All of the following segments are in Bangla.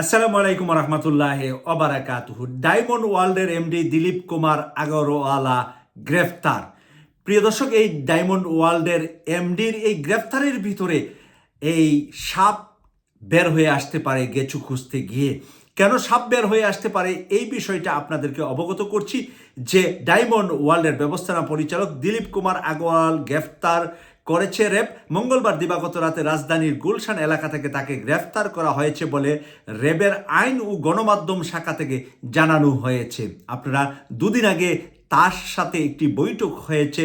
আসসালামু আলাইকুম রহমতুল্লাহ অবারাকাতুহু ডায়মন্ড ওয়ার্ল্ডের এমডি দিলীপ কুমার আগরওয়ালা গ্রেফতার। প্রিয় দর্শক, এই ডায়মন্ড ওয়ার্ল্ডের এমডির এই গ্রেফতারের ভিতরে এই সাপ বের হয়ে আসতে পারে গেছু খুঁজতে গিয়ে। কেন সাপ বের হয়ে আসতে পারে এই বিষয়টা আপনাদেরকে অবগত করছি যে ডায়মন্ড ওয়ার্ল্ডের ব্যবস্থাপনা পরিচালক দিলীপ কুমার আগরওয়াল গ্রেফতার করেছে র্যাব মঙ্গলবার দিবাগত রাতে রাজধানীর গুলশান এলাকা থেকে তাকে গ্রেফতার করা হয়েছে বলে র্যাবের আইন ও গণমাধ্যম শাখা থেকে জানানো হয়েছে। আপনারা দুদিন আগে তার সাথে একটি বৈঠক হয়েছে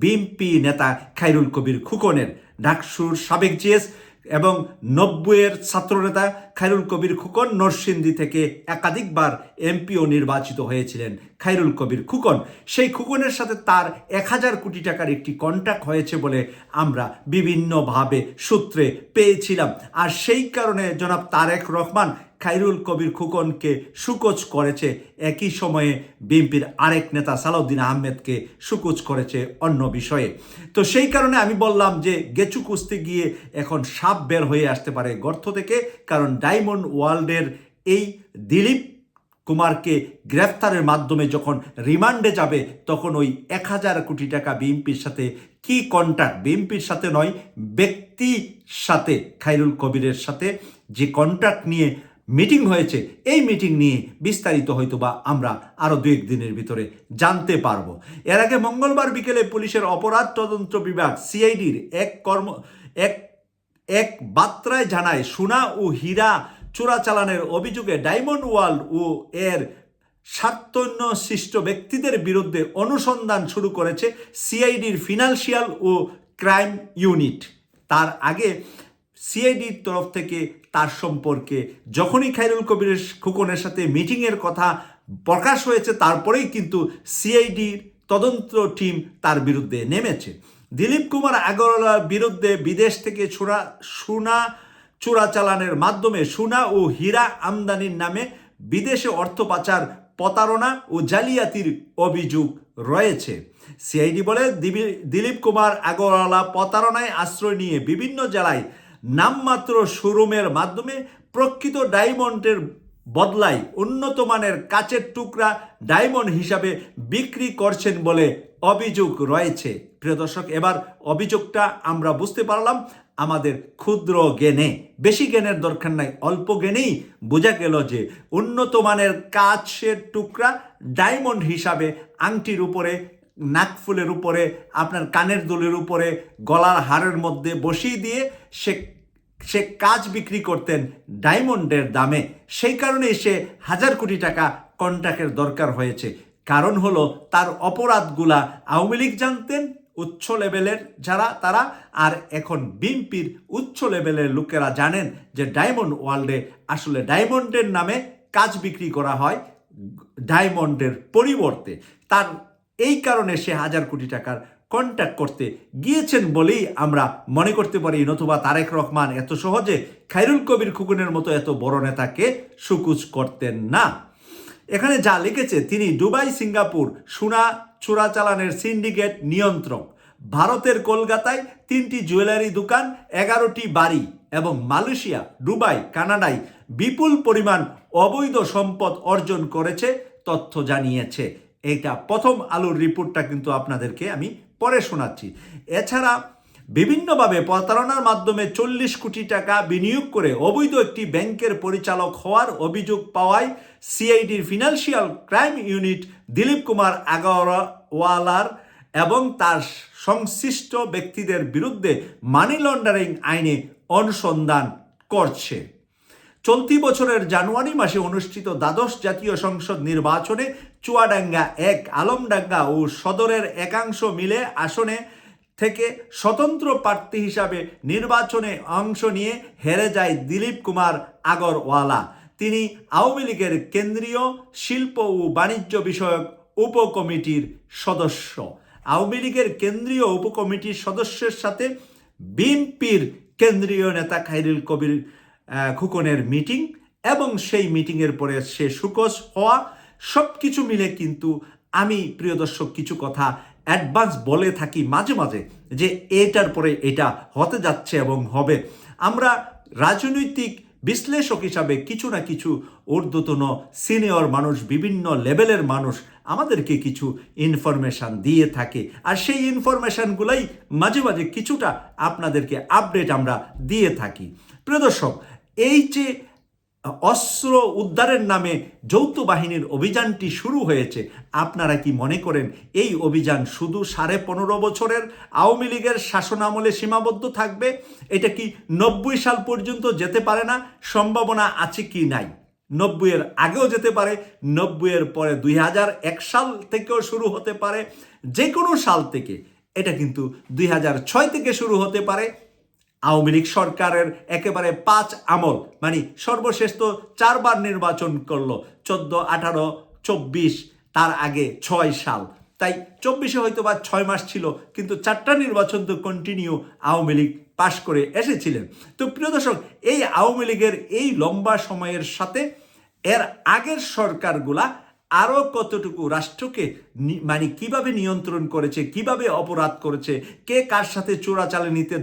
বিএনপি নেতা খাইরুল কবির খুকনের। ডাকসুর সাবেক জিএস এবং নব্বইয়ের ছাত্রনেতা খাইরুল কবির খুকন নরসিংদী থেকে একাধিকবার এমপিও নির্বাচিত হয়েছিলেন। খাইরুল কবির খুকন, সেই খুকনের সাথে তার এক হাজার কোটি টাকার একটি কন্ট্যাক্ট হয়েছে বলে আমরা বিভিন্নভাবে সূত্রে পেয়েছিলাম। আর সেই কারণে জনাব তারেক রহমান খাইরুল কবির খুকনকে সুকোচ করেছে একই সময়ে বিএনপির আরেক নেতা সালাউদ্দিন আহমেদকে সুকোচ করেছে অন্য বিষয়ে। তো সেই কারণে আমি বললাম যে গেচু কুস্তি গিয়ে এখন সাপ বের হয়ে আসতে পারে গর্ত থেকে, কারণ ডায়মন্ড ওয়ার্ল্ডের এই দিলীপ কুমারকে গ্রেফতারের মাধ্যমে যখন রিমান্ডে যাবে, তখন ওই এক হাজার কোটি টাকা বিএনপির সাথে কি কন্ট্যাক্ট বিএনপির সাথে নয়, ব্যক্তির সাথে, খাইরুল কবিরের সাথে যে কন্ট্যাক্ট নিয়ে মিটিং হয়েছে, এই মিটিং নিয়ে বিস্তারিত হয়তো বা আমরা আরও দু দিনের ভিতরে জানতে পারব। এর আগে মঙ্গলবার বিকেলে পুলিশের অপরাধ তদন্ত বিভাগ সিআইডির এক কর্ম, এক এক বার্তায় জানায়, সোনা ও হীরা চোরাচালানের অভিযোগে ডায়মন্ড ওয়ার্ল্ড ও এর স্বার্থন্য সৃষ্ট ব্যক্তিদের বিরুদ্ধে অনুসন্ধান শুরু করেছে সিআইডির ফিনান্সিয়াল ও ক্রাইম ইউনিট। তার আগে সিআইডির তরফ থেকে তার সম্পর্কে। যখনই খাইরুল কবিরের খুকনের সাথে মিটিংয়ের কথা প্রকাশ হয়েছে, তারপরেই কিন্তু সিআইডির তদন্ত টিম তার বিরুদ্ধে নেমেছে। দিলীপ কুমার আগরওয়ালার বিরুদ্ধে বিদেশ থেকে ছোড়া সোনা চোরাচালানের মাধ্যমে সোনা ও হীরা আমদানির নামে বিদেশে অর্থ পাচার, প্রতারণা ও জালিয়াতির অভিযোগ রয়েছে। সিআইডি বলে দিলীপ কুমার আগরওয়ালা প্রতারণায় আশ্রয় নিয়ে বিভিন্ন জেলায় নামমাত্র শোরুমের মাধ্যমে প্রকৃত ডায়মন্ডের বদলাই উন্নত মানের কাচের টুকরা ডায়মন্ড হিসাবে বিক্রি করছেন বলে অভিযোগ রয়েছে। প্রিয় দর্শক, এবার অভিযোগটা আমরা বুঝতে পারলাম। আমাদের ক্ষুদ্র জ্ঞানে, বেশি জ্ঞানের দরকার নাই, অল্প জ্ঞানেই বোঝা গেল যে উন্নত মানের কাচের টুকরা ডায়মন্ড হিসাবে আংটির উপরে নাকফুলের উপরে, আপনার কানের দুলের উপরে, গলার হারের মধ্যে বসিয়ে দিয়ে সে সে কাজ বিক্রি করতেন ডায়মন্ডের দামে। সেই কারণে সে হাজার কোটি টাকা কন্ট্রাক্টের দরকার হয়েছে। কারণ হলো তার অপরাধগুলা আওয়ামী লীগ জানতেন, উচ্চ লেভেলের যারা তারা, আর এখন বিএনপির উচ্চ লেভেলের লোকেরা জানেন যে ডায়মন্ড ওয়ার্ল্ডে আসলে ডায়মন্ডের নামে কাজ বিক্রি করা হয় ডায়মন্ডের পরিবর্তে। তার এই কারণে সে হাজার কোটি টাকার কন্ট্যাক্ট করতে গিয়েছেন বলেই আমরা মনে করতে পারি। নতুবা তারেক রহমান এত সহজে খাইরুল কবির খুকুনের মতো এত বড় নেতাকে সুকুচ করতেন না। এখানে যা লিখেছে, তিনি দুবাই, সিঙ্গাপুর, সোনা, চোরাচালানের সিন্ডিকেট নিয়ন্ত্রক। ভারতের কলকাতায় তিনটি জুয়েলারি দোকান, এগারোটি বাড়ি এবং মালয়েশিয়া, দুবাই, কানাডায় বিপুল পরিমাণ অবৈধ সম্পদ অর্জন করেছে, তথ্য জানিয়েছে। এইটা প্রথম আলুর রিপোর্টটা কিন্তু আপনাদেরকে আমি পরে শোনাচ্ছি। এছাড়া বিভিন্নভাবে প্রতারণার মাধ্যমে চল্লিশ কোটি টাকা বিনিয়োগ করে অবৈধ একটি ব্যাংকের পরিচালক হওয়ার অভিযোগ পাওয়ায় সিআইডির financial crime unit Dilip Kumar আগরওয়ালার এবং তার সংশ্লিষ্ট ব্যক্তিদের বিরুদ্ধে মানি লন্ডারিং আইনে অনুসন্ধান করছে। চলতি বছরের জানুয়ারি মাসে অনুষ্ঠিত দ্বাদশ জাতীয় সংসদ নির্বাচনে চুয়াডাঙ্গা এক, আলমডাঙ্গা ও সদরের একাংশ মিলে আসনে থেকে স্বতন্ত্র প্রার্থী হিসাবে নির্বাচনে অংশ নিয়ে হেরে যায় দিলীপ কুমার আগরওয়ালা। তিনি আওয়ামী লীগের কেন্দ্রীয় শিল্প ও বাণিজ্য বিষয়ক উপকমিটির সদস্য। আওয়ামী লীগের কেন্দ্রীয় উপকমিটির সদস্যের সাথে বিএনপির কেন্দ্রীয় নেতা খাইরুল কবির খুকনের মিটিং এবং সেই মিটিংয়ের পরে সে সুকস হওয়া সব কিছু মিলে কিন্তু আমি, প্রিয় দর্শক, কিছু কথা অ্যাডভান্স বলে থাকি মাঝে মাঝে যে এটার পরে এটা হতে যাচ্ছে এবং হবে। আমরা রাজনৈতিক বিশ্লেষক হিসাবে কিছু না কিছু ঊর্ধ্বতন সিনিয়র মানুষ, বিভিন্ন লেভেলের মানুষ আমাদেরকে কিছু ইনফরমেশান দিয়ে থাকে। আর সেই ইনফরমেশানগুলাই মাঝে মাঝে কিছুটা আপনাদেরকে আপডেট আমরা দিয়ে থাকি। প্রিয় দর্শক, এই যে অস্ত্র উদ্ধারের নামে যৌথ বাহিনীর অভিযানটি শুরু হয়েছে। আপনারা কি মনে করেন এই অভিযান শুধু সাড়ে পনেরো বছরের আওয়ামী লীগের শাসনামলে সীমাবদ্ধ থাকবে? এটা কি নব্বই সাল পর্যন্ত যেতে পারে না? সম্ভাবনা আছে কি নাই? নব্বইয়ের আগেও যেতে পারে নব্বইয়ের পরে দুই হাজার এক সাল থেকেও শুরু হতে পারে যে কোনো সাল থেকে। এটা কিন্তু দুই হাজার ছয় থেকে শুরু হতে পারে। আওয়ামী লীগ সরকারের একেবারে পাঁচ আমল মানে সর্বশেষ তো চারবার নির্বাচন করল, চোদ্দ, আঠারো, চব্বিশ, তার আগে ছয় সাল। তাই চব্বিশে হয়তো বা ছয় মাস ছিল, কিন্তু চারটা নির্বাচন তো কন্টিনিউ আওয়ামী লীগ পাশ করে এসেছিলেন। তো প্রিয় দর্শক, এই আওয়ামী লীগের এই লম্বা সময়ের সাথে এর আগের সরকারগুলা আরও কতটুকু রাষ্ট্রকে মানে কীভাবে নিয়ন্ত্রণ করেছে, কীভাবে অপরাধ করেছে, কে কার সাথে চোরাচালানিতে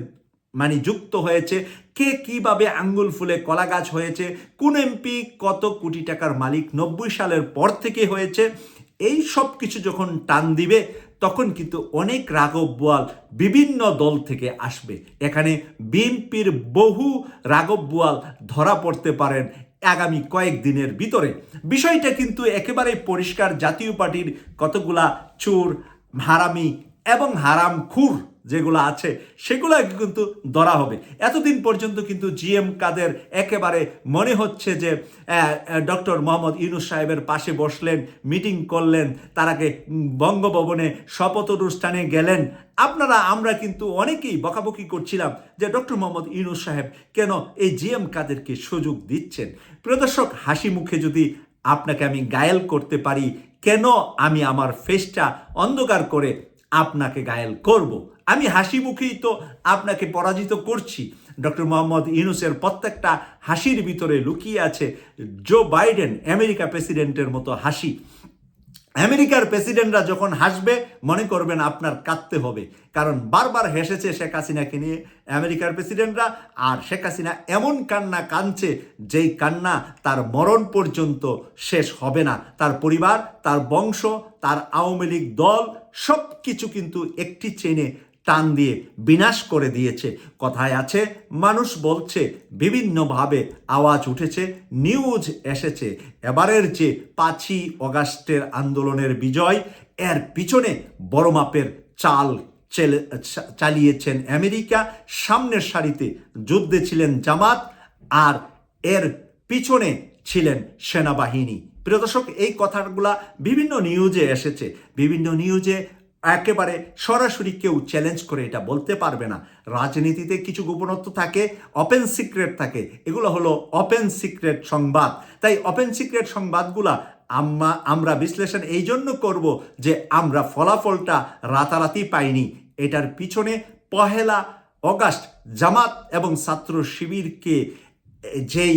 মানে যুক্ত হয়েছে, কে কীভাবে আঙ্গুল ফুলে কলা গাছ হয়েছে, কোন এমপি কত কোটি টাকার মালিক নব্বই সালের পর থেকে হয়েছে, এই সব কিছু যখন টান দিবে, তখন কিন্তু অনেক রাঘব বোয়াল বিভিন্ন দল থেকে আসবে। এখানে বিএনপির বহু রাঘব বোয়াল ধরা পড়তে পারেন আগামী কয়েকদিনের ভিতরে। বিষয়টা কিন্তু একেবারে পরিষ্কার, জাতীয় পার্টির কতগুলা চোর, হারামি এবং হারাম খুর যেগুলো আছে সেগুলো কিন্তু ধরা হবে। এতদিন পর্যন্ত কিন্তু জিএম কাদের একেবারে মনে হচ্ছে যে ডক্টর মোহাম্মদ ইউনুস সাহেবের পাশে বসলেন, মিটিং করলেন তারাকে বঙ্গভবনে শপথ অনুষ্ঠানে গেলেন। আপনারা, আমরা কিন্তু অনেকেই বকাবকি করছিলাম যে, ডক্টর মোহাম্মদ ইউনুস সাহেব কেন এই জিএম কাদেরকে সুযোগ দিচ্ছেন? প্রদর্শক হাসি মুখে যদি আপনাকে আমি গায়েল করতে পারি, কেন আমি আমার ফেসটা অন্ধকার করে আপনাকে গায়েল করব? আমি হাসি মুখেই তো আপনাকে পরাজিত করছি। ডক্টর মোহাম্মদ ইউনুসের প্রত্যেকটা হাসির ভিতরে লুকিয়ে আছে জো বাইডেন, আমেরিকা প্রেসিডেন্টের মতো হাসি। আমেরিকার প্রেসিডেন্টরা যখন হাসবে, মনে করবেন আপনার কাঁদতে হবে। কারণ বারবার হেসেছে শেখ হাসিনাকে নিয়ে আমেরিকার প্রেসিডেন্টরা, আর শেখ হাসিনা এমন কান্না কাঁদছে যেই কান্না তার মরণ পর্যন্ত শেষ হবে না। তার পরিবার, তার বংশ, তার আওয়ামী লীগ দল সব কিছু কিন্তু একটি চেনে টান দিয়ে বিনাশ করে দিয়েছে। কথায় আছে, মানুষ বলছে, বিভিন্নভাবে আওয়াজ উঠেছে, নিউজ এসেছে। এবারের যে পাঁচই অগাস্টের আন্দোলনের বিজয়, এর পিছনে বড় মাপের চাল চেলে চালিয়েছেন আমেরিকা। সামনের সারিতে যুদ্ধে ছিলেন জামাত, আর এর পিছনে ছিলেন সেনাবাহিনী। প্রিয় দর্শক, এই কথাগুলা বিভিন্ন নিউজে এসেছে। বিভিন্ন নিউজে একেবারে সরাসরি কেউ চ্যালেঞ্জ করে এটা বলতে পারবে না। রাজনীতিতে কিছু গোপনত্ব থাকে ওপেন সিক্রেট থাকে। এগুলো হলো ওপেন সিক্রেট সংবাদ। তাই ওপেন সিক্রেট সংবাদগুলা আমরা আমরা বিশ্লেষণ এই জন্য করব যে আমরা ফলাফলটা রাতারাতি পাইনি। এটার পিছনে পহেলা অগাস্ট জামাত এবং ছাত্র শিবিরকে, যেই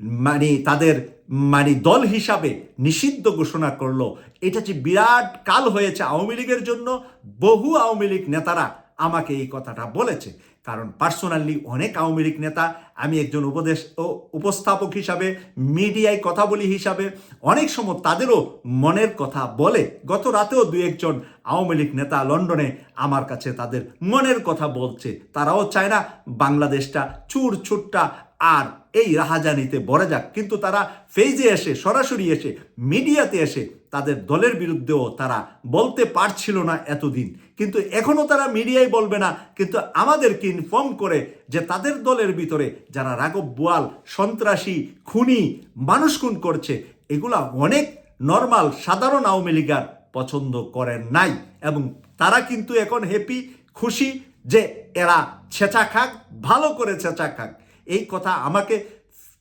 মানে তাদের মানে দল হিসাবে নিষিদ্ধ ঘোষণা করল। এটা যে বিরাট কাল হয়েছে আওয়ামী লীগের জন্য, বহু আওয়ামী লীগ নেতারা আমাকে এই কথাটা বলেছে। কারণ পার্সোনালি অনেক আওয়ামী লীগ নেতা, আমি একজন উপদেশ, ও উপস্থাপক হিসাবে, মিডিয়ায় কথা বলি হিসাবে, অনেক সময় তাদেরও মনের কথা বলে। গত রাতেও দু একজন আওয়ামী লীগ নেতা লন্ডনে আমার কাছে তাদের মনের কথা বলছে। তারাও চায় না বাংলাদেশটা চুর ছুট্টা আর এই রাহাজানিতে বড়ে যাক। কিন্তু তারা ফেজে এসে, সরাসরি এসে, মিডিয়াতে এসে তাদের দলের বিরুদ্ধেও তারা বলতে পারছিল না এতদিন। কিন্তু এখনও তারা মিডিয়ায় বলবে না। কিন্তু আমাদেরকে ইনফর্ম করে যে তাদের দলের ভিতরে যারা রাঘব বোয়াল, সন্ত্রাসী, খুনি মানুষ খুন করছে, এগুলা অনেক নর্মাল সাধারণ আওয়ামী লীগার পছন্দ করেন নাই। এবং তারা কিন্তু এখন হ্যাপি খুশি যে এরা ছেঁচা খাক, ভালো করে ছেঁচা খাক। এই কথা আমাকে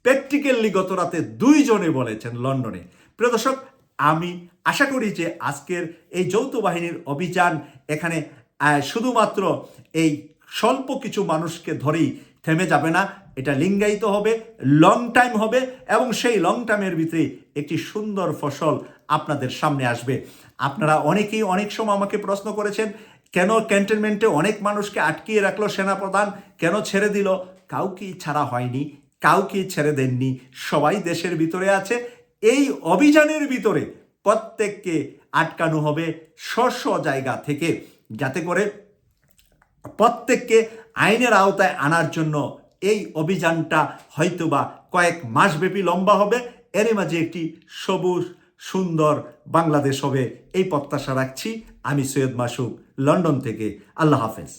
প্র্যাকটিক্যালি গত রাতে দুইজনে বলেছেন লন্ডনে। প্রিয় দর্শক, আমি আশা করি যে আজকের এই যৌথ বাহিনীর অভিযান এখানে শুধুমাত্র এই স্বল্প কিছু মানুষকে ধরেই থেমে যাবে না, এটা লিঙ্গায়িত হবে লং টাইম হবে এবং সেই লং টাইমের ভিতরে একটি সুন্দর ফসল আপনাদের সামনে আসবে। আপনারা অনেকেই অনেক সময় আমাকে প্রশ্ন করেছেন, কেন ক্যান্টনমেন্টে অনেক মানুষকে আটকিয়ে রাখল সেনাপ্রধান? কেন ছেড়ে দিল? কাউকেই ছাড়া হয়নি, কাউকে ছেড়ে দেননি। সবাই দেশের ভিতরে আছে। এই অভিযানের ভিতরে প্রত্যেককে আটকানো হবে স্ব জায়গা থেকে, যাতে করে প্রত্যেককে আইনের আওতায় আনার জন্য এই অভিযানটা হয়তোবা কয়েক মাসব্যাপী লম্বা হবে। এর মাঝে একটি সবুজ, সুন্দর বাংলাদেশ হবে। এই প্রত্যাশা রাখছি। আমি সৈয়দ মাসুক লন্ডন থেকে। আল্লাহ হাফেজ।